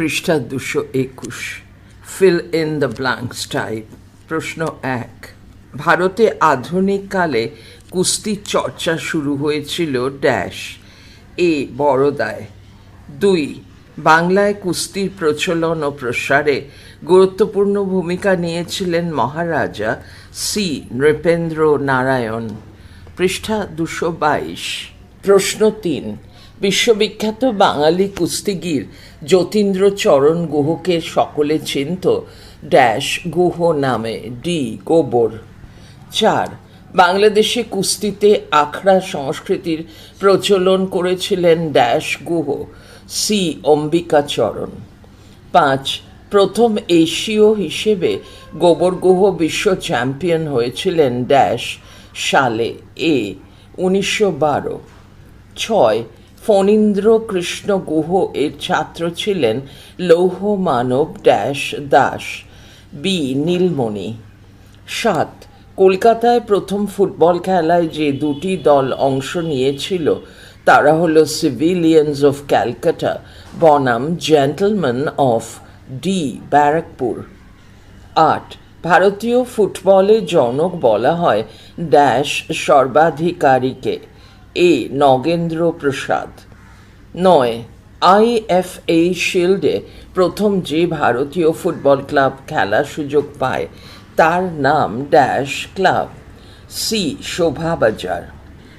পৃষ্ঠা দুশো একুশ। Fill in the blanks type প্রশ্ন এক। ভারতে আধুনিক কালে কুস্তির চর্চা শুরু হয়েছিল ড্যাশ এ বড়দায় দুই। বাংলায় কুস্তির প্রচলন ও প্রসারে গুরুত্বপূর্ণ ভূমিকা নিয়েছিলেন মহারাজা সি নৃপেন্দ্র নারায়ণ পৃষ্ঠা দুশো বাইশ। প্রশ্ন তিন। বিশ্ববিখ্যাত বাঙালি কুস্তিগীর যতীন্দ্র চরণ গুহকে সকলে চিনত ড্যাশ গুহ নামে ডি গোবর। চার, বাংলাদেশে কুস্তিতে আখড়া সংস্কৃতির প্রচলন করেছিলেন ড্যাশ গুহ, সি অম্বিকাচরণ পাঁচ, প্রথম এশীয় হিসেবে গোবর গুহ বিশ্ব চ্যাম্পিয়ন হয়েছিলেন ড্যাশ সালে এ, উনিশশো বারো। ছয় ফণীন্দ্র কৃষ্ণ গুহ এর ছাত্র ছিলেন লৌহ মানব ড্যাশ দাস, বি নীলমণি। সাত, কলকাতায় প্রথম ফুটবল খেলায় যে দুটি দল অংশ নিয়েছিল, তারা হলো সিভিলিয়ানস অফ ক্যালকাটা, বনাম জেন্টলম্যান অফ ডি ব্যারাকপুর। আট, ভারতীয় ফুটবলের জনক বলা হয় ড্যাশ সর্বাধিকারীকে। এ নগেন্দ্র প্রসাদ। নয় আইএফএ শিল্ডে প্রথম যে ভারতীয় ফুটবল ক্লাব খেলার সুযোগ পায়, তার নাম ড্যাশ ক্লাব। সি শোভাবাজার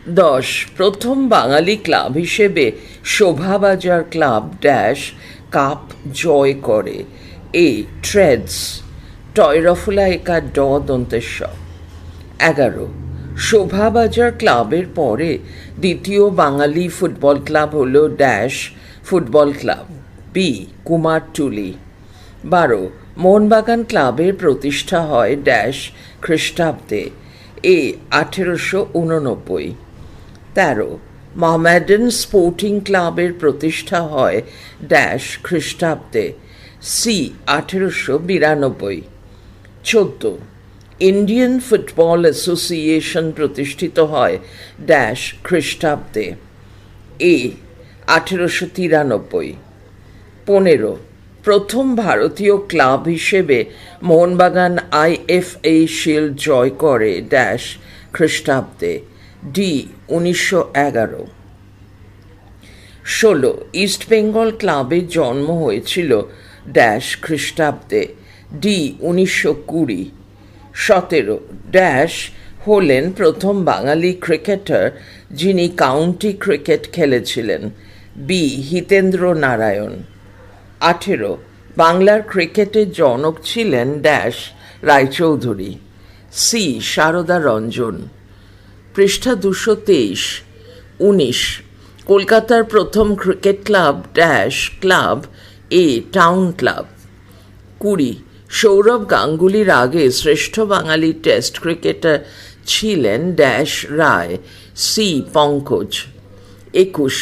দশ, প্রথম বাঙালি ক্লাব হিসেবে শোভাবাজার ক্লাব ড্যাশ কাপ জয় করে। এ, ট্রেডস টয়রফুলা একা ড দন্তেশ্বর এগারো শোভাবাজার ক্লাবের পরে দ্বিতীয় বাঙালি ফুটবল ক্লাব হল dash football club B Kumartuli বারো, মোহনবাগান ক্লাবের প্রতিষ্ঠা হয় ড্যাশ খ্রিস্টাব্দে, এ আঠেরোশো উননব্বই। তেরো, মোহামেডান স্পোর্টিং ক্লাবের প্রতিষ্ঠা হয় ড্যাশ খ্রিস্টাব্দে, সি আঠেরোশো বিরানব্বই। চোদ্দ ইন্ডিয়ান ফুটবল অ্যাসোসিয়েশন প্রতিষ্ঠিত হয় ড্যাশ খ্রিস্টাব্দে এ আঠেরোশো তিরানব্বই। পনেরো, প্রথম ভারতীয় ক্লাব হিসেবে মোহনবাগান আইএফএ শিল্ড জয় করে ড্যাশ খ্রিস্টাব্দে ডি উনিশশো এগারো। ষোলো, ইস্ট বেঙ্গল ক্লাবের জন্ম হয়েছিল ড্যাশ খ্রিস্টাব্দে ডি উনিশশো কুড়ি। সতেরো ড্যাশ হলেন প্রথম বাঙালি ক্রিকেটার যিনি কাউন্টি ক্রিকেট খেলেছিলেন। বি হিতেন্দ্র নারায়ণ। আঠেরো, বাংলার ক্রিকেটের জনক ছিলেন ড্যাশ রায়চৌধুরী। সি সারদা রঞ্জন। পৃষ্ঠা দুশো তেইশ, উনিশ, কলকাতার প্রথম cricket club dash club A town club কুড়ি সৌরভ গাঙ্গুলির আগে শ্রেষ্ঠ বাঙালি টেস্ট ক্রিকেটার ছিলেন ড্যাশ রায়, সি পঙ্কজ। একুশ,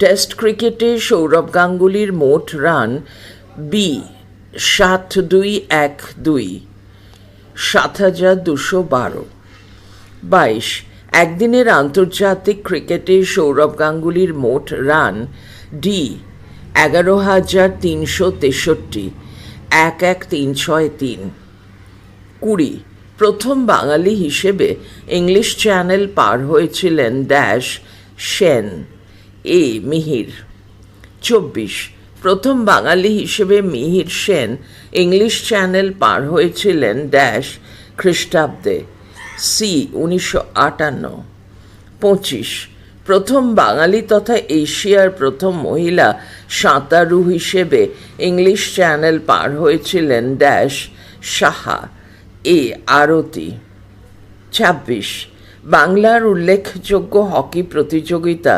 টেস্ট ক্রিকেটে সৌরভ গাঙ্গুলির মোট রান বি, সাত দুই এক দুই, সাত হাজার দুশো বারো। বাইশ, একদিনের আন্তর্জাতিক ক্রিকেটে সৌরভ গাঙ্গুলির মোট রান ডি, এগারো হাজার তিনশো তেষট্টি। এক এক তিন ছয় তিন। কুড়ি, প্রথম বাঙালি হিসেবে ইংলিশ চ্যানেল পার হয়েছিলেন ড্যাশ সেন এ মিহির। চব্বিশ, প্রথম বাঙালি হিসেবে মিহির সেন ইংলিশ চ্যানেল পার হয়েছিলেন ড্যাশ খ্রিস্টাব্দে, সি উনিশশো আটান্ন। পঁচিশ প্রথম বাঙালি তথা এশিয়ার প্রথম মহিলা সাঁতারু হিসেবে ইংলিশ চ্যানেল পার হয়েছিলেন ড্যাশ সাহা, এ আরতি। ছাব্বিশ, বাংলার উল্লেখযোগ্য হকি প্রতিযোগিতা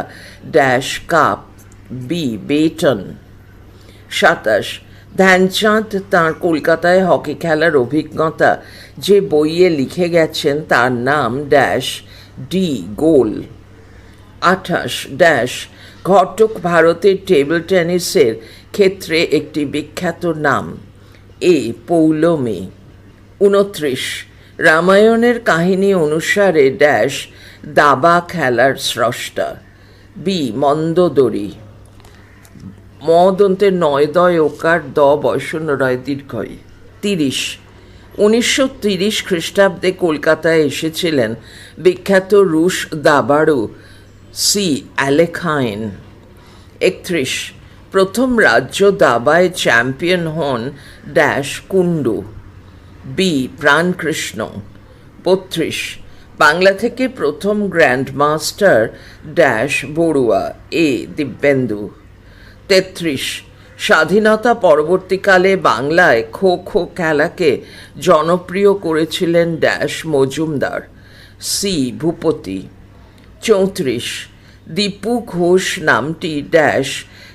ড্যাশ কাপ, বি বেটন। সাতাশ, ধ্যানচাঁদ তাঁর কলকাতায় হকি খেলার অভিজ্ঞতা যে বইয়ে লিখে গেছেন তার নাম ড্যাশ ডি গোল। আঠাশ ড্যাশ ঘটক ভারতের টেবিল টেনিসের ক্ষেত্রে একটি বিখ্যাত নাম। এ পৌলমী। উনত্রিশ রামায়ণের কাহিনী অনুসারে ড্যাশ দাবা খেলার স্রষ্টা। বি মন্দোদরী। মদন্তে নয় দয় ওকার দ বৈষণ্য রয় দীর্ঘই। তিরিশ উনিশশো তিরিশ খ্রিস্টাব্দে কলকাতায় এসেছিলেন বিখ্যাত রুশ দাবাড়ু সি অ্যালেখাইন একত্রিশ, প্রথম রাজ্য দাবায় চ্যাম্পিয়ন হন ড্যাশ কুণ্ডু। বি, প্রাণকৃষ্ণ। বত্রিশ, বাংলা থেকে প্রথম grand master dash Barua, A, Dibyendu. তেত্রিশ, স্বাধীনতা পরবর্তীকালে বাংলায় খো খো খেলাকে জনপ্রিয় করেছিলেন ড্যাশ মজুমদার। সি, ভূপতি। চৌত্রিশ। দীপু ঘোষ নামটি ড্যাশ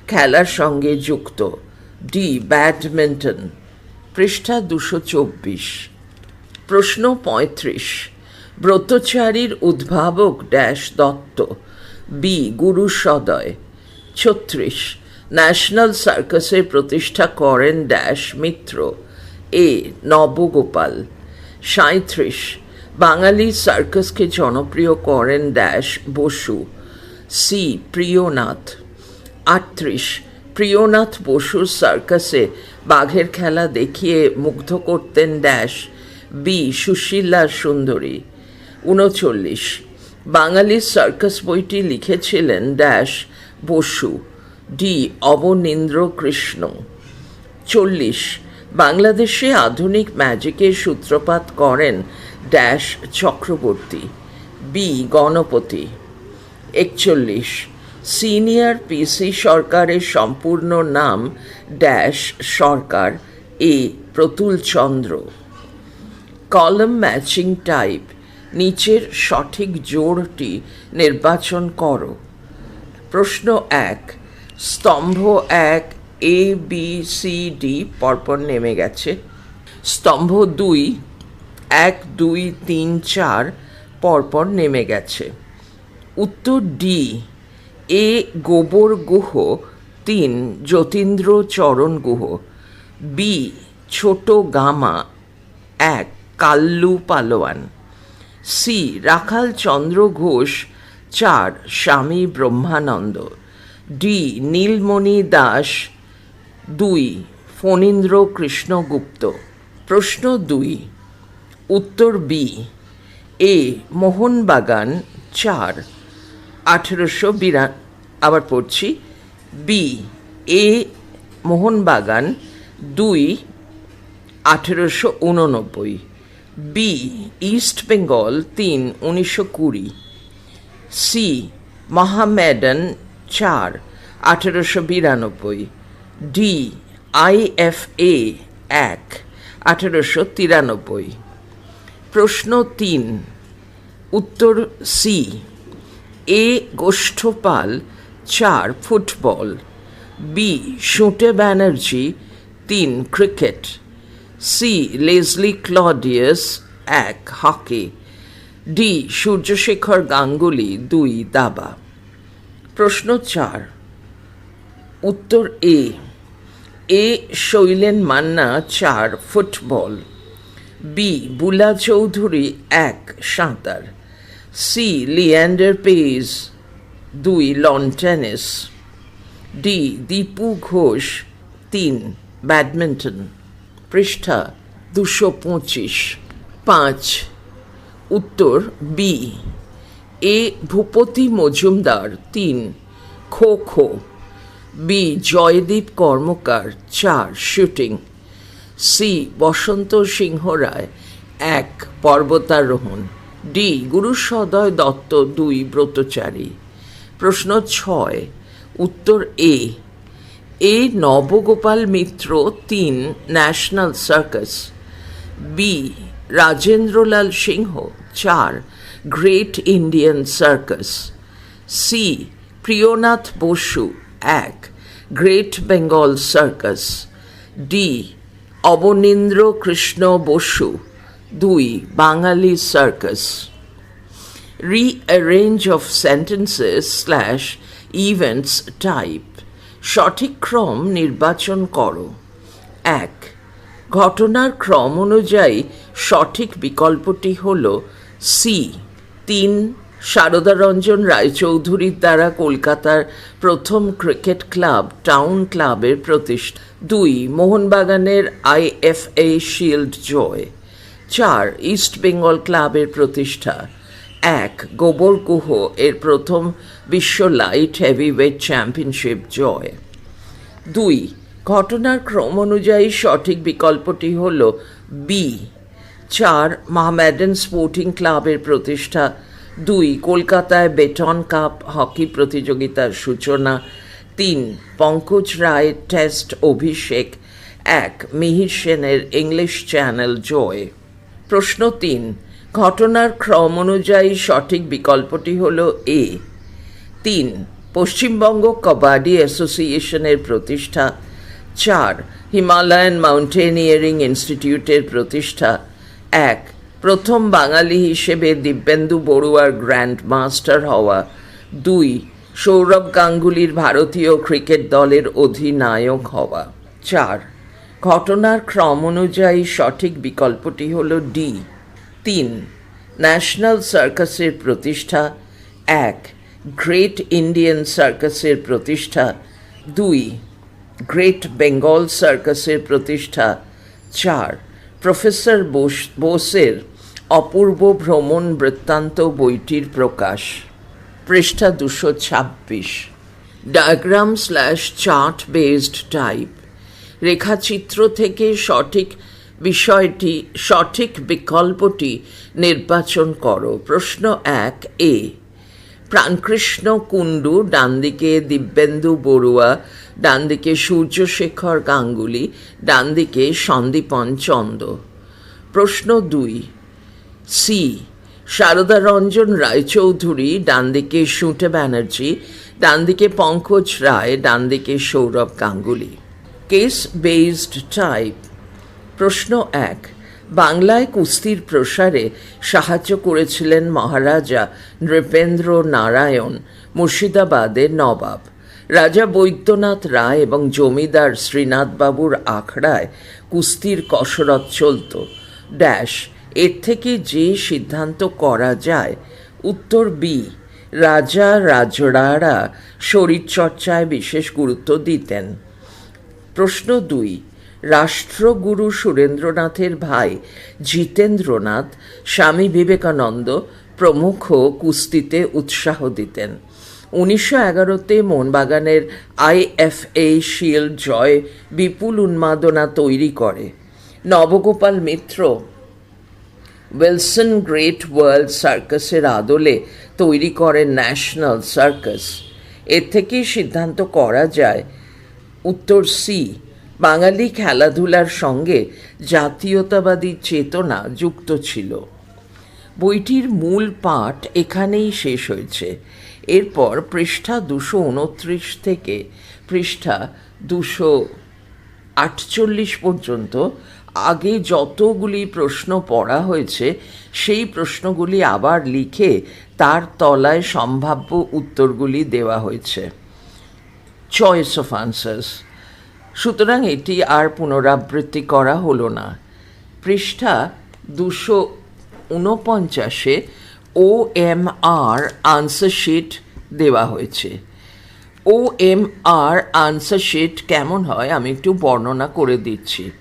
খেলার সঙ্গে যুক্ত। ডি ব্যাডমিন্টন পৃষ্ঠা দুশো চব্বিশ। প্রশ্ন পঁয়ত্রিশ। ব্রতচারীর উদ্ভাবক ড্যাশ দত্ত। বি গুরু সদয়। ছত্রিশ। ন্যাশনাল সার্কাসের প্রতিষ্ঠা করেন ড্যাশ মিত্র। এ নবগোপাল। সাঁত্রিশ বাঙালি সার্কাসকে জনপ্রিয় করেন ড্যাশ বসু। সি, প্রিয়নাথ। আটত্রিশ, প্রিয়নাথ বসুর সার্কাসে বাঘের খেলা দেখিয়ে মুগ্ধ করতেন ড্যাশ বি, সুশীলা সুন্দরী। উনচল্লিশ, বাঙালি সার্কাস বইটি লিখেছিলেন ড্যাশ বসু। ডি, অবনীন্দ্র কৃষ্ণ। চল্লিশ, বাংলাদেশে আধুনিক ম্যাজিকের সূত্রপাত করেন ড্যাশ চক্রবর্তী বি গণপতি একচল্লিশ সিনিয়র পিসি সরকারের সম্পূর্ণ নাম ড্যাশ সরকার এ প্রতুল চন্দ্র। কলম ম্যাচিং টাইপ নিচের সঠিক জোড়টি নির্বাচন করো। প্রশ্ন এক, স্তম্ভ এক এ বি সি ডি পরপর নেমে গেছে। স্তম্ভ দুই এক, দুই, তিন, চার পরপর নেমে গেছে। উত্তর ডি এ গোবর গুহ, তিন, যতীন্দ্র চরণ গুহ। বি ছোট গামা। এক, কাল্লু পালোয়ান। সি রাখাল চন্দ্র ঘোষ। চার, স্বামী ব্রহ্মানন্দ। ডি নীলমণি দাস। দুই, ফণীন্দ্র কৃষ্ণগুপ্ত। প্রশ্ন দুই উত্তর বি এ মোহনবাগান চার, আঠেরোশো বিরা, আবার পড়ছি বি এ মোহনবাগান দুই, আঠেরোশো উননব্বই বি ইস্ট বেঙ্গল তিন, উনিশশো কুড়ি সি মহামেডান চার, আঠেরোশো বিরানব্বই ডি আইএফএ এক, আঠেরোশো তিরানব্বই প্রশ্ন তিন। উত্তর সি এ গোষ্ঠপাল, চার ফুটবল বি সুটে ব্যানার্জি তিন ক্রিকেট সি লেজলি ক্লডিয়াস এক হকি ডি সূর্যশেখর গাঙ্গুলি, দুই দাবা। প্রশ্ন চার। উত্তর এ এ শৈলেন মান্না, চার ফুটবল বি বুলা চৌধুরী, এক, সাঁতার। সি লিয়ান্ডার পেজ, দুই lawn tennis D Dipu Ghosh, তিন, ব্যাডমিন্টন। পৃষ্ঠা দুশো পঁচিশ। পাঁচ, উত্তর বি এ. ভূপতি মজুমদার, তিন, খো খো। বি জয়দীপ কর্মকার, চার, শুটিং। সি, বসন্ত সিংহ রায়। এক, পর্বতারোহণ। ডি, গুরু সদয় দত্ত দুই, ব্রতচারী। প্রশ্ন ছয়, উত্তর এ। এ, নবগোপাল মিত্র তিন, national circus. B, Rajendralal Singha চার, great Indian circus. C, Priyanath Basu এক, great Bengal circus. D Abanindra Krishna Basu, দুই, বাঙালি circus rearrange of sentences slash events type সঠিক ক্রম নির্বাচন করো। এক, ঘটনার ক্রম অনুযায়ী সঠিক বিকল্পটি হল সি তিন সারদা রঞ্জন রায়চৌধুরীর দ্বারা কলকাতার প্রথম ক্রিকেট ক্লাব, টাউন ক্লাবের প্রতিষ্ঠা। দুই, মোহনবাগানের আইএফএ শিল্ড জয়। চার, ইস্ট বেঙ্গল ক্লাবের প্রতিষ্ঠা। এক গোবরগুহ এর প্রথম বিশ্ব লাইট হেভিওয়েট চ্যাম্পিয়নশিপ জয়। দুই, ঘটনার ক্রম অনুযায়ী সঠিক বিকল্পটি হল বি। চার মাহমেডান স্পোর্টিং ক্লাবের প্রতিষ্ঠা দুই, কলকাতায় বেটন কাপ, হকি প্রতিযোগিতার সূচনা, তিন, পঙ্কজ রায়ের টেস্ট অভিষেক, এক, মিহির সেনের ইংলিশ চ্যানেল জয়। প্রশ্ন তিন, ঘটনার ক্রম অনুযায়ী সঠিক বিকল্পটি হল এ। তিন, পশ্চিমবঙ্গ কবাডি অ্যাসোসিয়েশনের প্রতিষ্ঠা। চার, হিমালয়ান মাউন্টেনিয়ারিং ইনস্টিটিউটের প্রতিষ্ঠা। এক প্রথম বাঙালি হিসেবে দিব্যেন্দু বড়ুয়ার গ্র্যান্ড মাস্টার হওয়া দুই সৌরভ গাঙ্গুলির ভারতীয় ক্রিকেট দলের অধিনায়ক হওয়া চার। ঘটনার ক্রম অনুযায়ী সঠিক বিকল্পটি হল ডি। তিন। ন্যাশনাল সার্কাসের প্রতিষ্ঠা। এক। গ্রেট ইন্ডিয়ান সার্কাসের প্রতিষ্ঠা। দুই। গ্রেট বেঙ্গল সার্কাসের প্রতিষ্ঠা। চার। প্রফেসর বোস, বোসের অপূর্ব ভ্রমণ বৃত্তান্ত বইটির প্রকাশ, পৃষ্ঠা দুশো ছাব্বিশ। Diagram slash chart based type. রেখাচিত্র থেকে সঠিক বিষয়টি, সঠিক বিকল্পটি নির্বাচন করো। প্রশ্ন এক, এ। প্রাণকৃষ্ণ কুণ্ডু, ডানদিকে দিব্যেন্দু বড়ুয়া, ডানদিকে সূর্যশেখর গাঙ্গুলি, ডানদিকে সন্দীপন চন্দ। প্রশ্ন দুই। সি সারদা রঞ্জন রায়চৌধুরী, ডানদিকে সুটে ব্যানার্জি, ডানদিকে পঙ্কজ রায়, ডানদিকে Sourav Ganguly. Case based type প্রশ্ন এক। বাংলায় কুস্তির প্রসারে সাহায্য করেছিলেন মহারাজা নৃপেন্দ্র নারায়ণ, মুর্শিদাবাদের নবাব। রাজা বৈদ্যনাথ রায় এবং জমিদার শ্রীনাথবাবুর আখড়ায় কুস্তির কসরত চলত। ড্যাশ, এর থেকে যে সিদ্ধান্ত করা যায়, উত্তর বি রাজা রাজড়ারা শরীরচর্চায় বিশেষ গুরুত্ব দিতেন। প্রশ্ন দুই রাষ্ট্রগুরু সুরেন্দ্রনাথের ভাই জিতেন্দ্রনাথ স্বামী বিবেকানন্দ প্রমুখ কুস্তিতে উৎসাহ দিতেন। উনিশশো এগারোতে মোহনবাগানের আইএফএ শিল্ড জয় বিপুল উন্মাদনা তৈরি করে। Nabagopal Mitra Wilson great world সার্কাসের আদলে তৈরি করে ন্যাশনাল সার্কাস। এর থেকেই সিদ্ধান্ত করা যায়, উত্তর সি বাঙালি খেলাধুলার সঙ্গে জাতীয়তাবাদী চেতনা যুক্ত ছিল। বইটির মূল পাঠ এখানেই শেষ হয়েছে। এরপর পৃষ্ঠা দুশো উনত্রিশ থেকে পৃষ্ঠা দুশো আটচল্লিশ পর্যন্ত আগে যতগুলি প্রশ্ন পড়া হয়েছে, সেই প্রশ্নগুলি আবার লিখে তার তলায় সম্ভাব্য উত্তরগুলি দেওয়া হয়েছে। চয়েস অফ আনসার্স সুতরাং এটি আর পুনরাবৃত্তি করা হলো না। পৃষ্ঠা দুশো ঊনপঞ্চাশে O M R answer sheet দেওয়া হয়েছে। O M R answer sheet কেমন হয় আমি একটু বর্ণনা করে দিচ্ছি।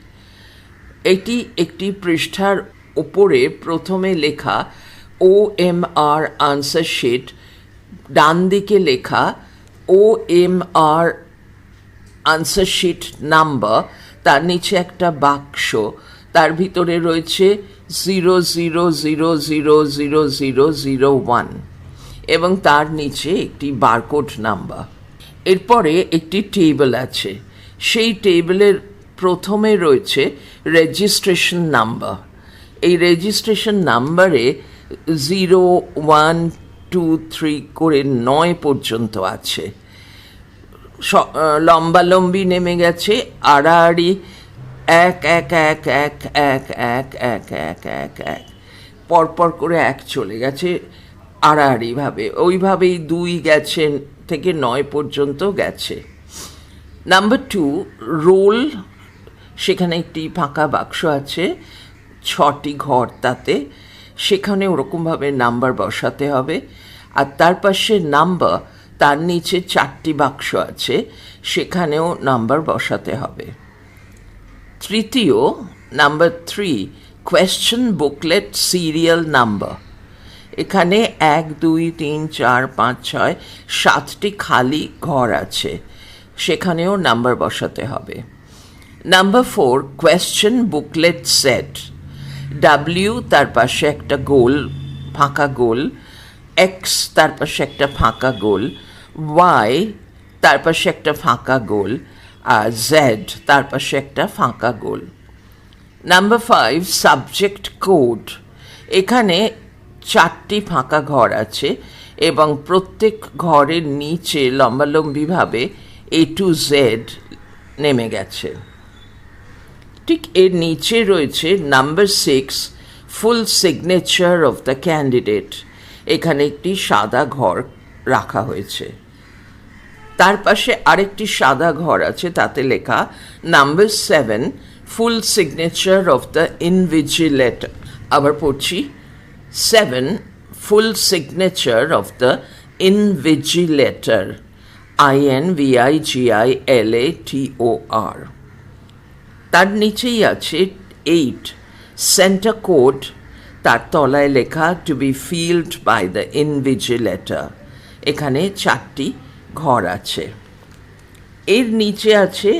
এটি একটি পৃষ্ঠার উপরে প্রথমে লেখা O M R answer sheet ডান দিকে লেখা O M R answer sheet number তার নিচে একটা বাক্স, তার ভিতরে রয়েছে zero zero zero zero zero zero zero one এবং তার নিচে একটি বারকোড নাম্বার এরপরে একটি টেবিল আছে, সেই টেবিলের প্রথমে রয়েছে রেজিস্ট্রেশন নাম্বার এই রেজিস্ট্রেশন নাম্বারে জিরো ওয়ান টু থ্রি করে নয় পর্যন্ত আছে। লম্বালম্বি নেমে গেছে। আড়াআড়ি, এক এক এক এক এক এক এক এক এক এক। পরপর করে এক চলে গেছে আড়াআড়িভাবে। ওইভাবেই দুই গেছে, থেকে নয় পর্যন্ত গেছে। নাম্বার টু রোল, সেখানে একটি ফাঁকা বাক্স আছে, ছটি ঘর তাতে। সেখানে ওরকমভাবে নাম্বার বসাতে হবে। আর তার পাশে নাম্বার তার নিচে চারটি বাক্স আছে, সেখানেও নাম্বার বসাতে হবে। তৃতীয়, number three question booklet serial number এখানে এক, দুই, তিন, চার, পাঁচ, ছয়, সাতটি খালি ঘর আছে, সেখানেও নাম্বার বসাতে হবে। Number four question booklet set W তার পাশে একটা গোল, ফাঁকা গোল। এক্স তার পাশে একটা ফাঁকা গোল। ওয়াই তার পাশে একটা ফাঁকা গোল, আর জেড তার পাশে একটা ফাঁকা গোল। নাম্বার ফাইভ সাবজেক্ট কোড এখানে চারটি ফাঁকা ঘর আছে এবং প্রত্যেক ঘরের নিচে লম্বালম্বিভাবে এ টু জেড নেমে গেছে। ঠিক এর নিচে রয়েছে number six full signature of the candidate এখানে একটি সাদা ঘর রাখা হয়েছে। তার পাশে আরেকটি সাদা ঘর আছে, তাতে লেখা number seven full signature of the invigilator আবার পড়ছি seven full signature of the invigilator I N V I G I L A T O R তার নিচেই আছে এইট সেন্টার কোড তার তলায় লেখা to be filled by the invigilator এখানে চারটি ঘর আছে। এর নিচে আছে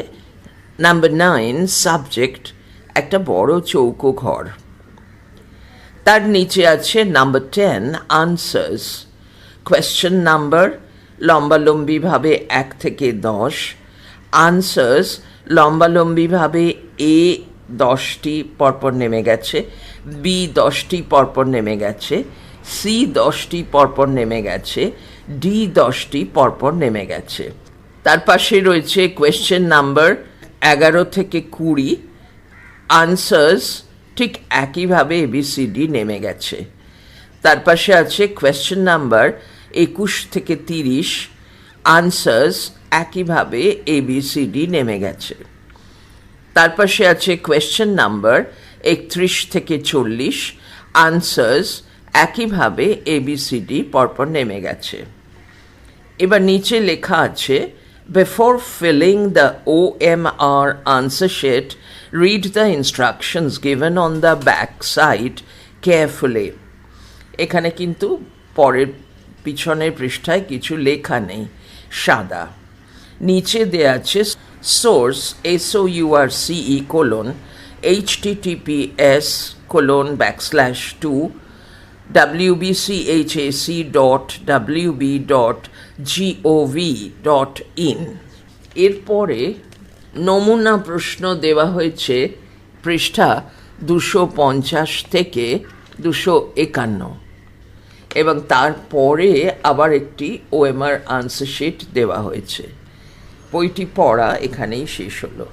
নাম্বার নাইন সাবজেক্ট একটা বড় চৌকো ঘর। তার নিচে আছে number ten answers question number লম্বালম্বিভাবে এক থেকে দশ। আনসার্স লম্বালম্বিভাবে এ দশটি পরপর নেমে গেছে, বি দশটি পরপর নেমে গেছে, সি দশটি পরপর নেমে গেছে ডি দশটি পরপর নেমে গেছে। তার পাশে রয়েছে কোয়েশ্চেন নাম্বার এগারো থেকে কুড়ি। আনসার্স ঠিক একইভাবে এবিসিডি নেমে গেছে। তার পাশে আছে কোয়েশ্চেন নাম্বার একুশ থেকে তিরিশ। আনসার্স একইভাবে এবিসিডি নেমে গেছে। তার পাশে আছে কোয়েশ্চেন নাম্বার একত্রিশ থেকে চল্লিশ। আনসার্স একইভাবে এবিসিডি পরপর নেমে গেছে। এবার নিচে লেখা আছে before filling the O M R answer sheet read the instructions given on the back side carefully এখানে কিন্তু পরের পিছনের পৃষ্ঠায় কিছু লেখা নেই, সাদা। নিচে দেয়া আছে source S O U R C E colon H T T P S colon backslash two wbchac dot wb dot gov dot in এরপরে নমুনা প্রশ্ন দেওয়া হয়েছে পৃষ্ঠা দুশো পঞ্চাশ থেকে দুশো একান্ন। এবং তারপরে আবার একটি ওএমআর আনসার শিট দেওয়া হয়েছে। বইটি পড়া এখানেই শেষ হলো।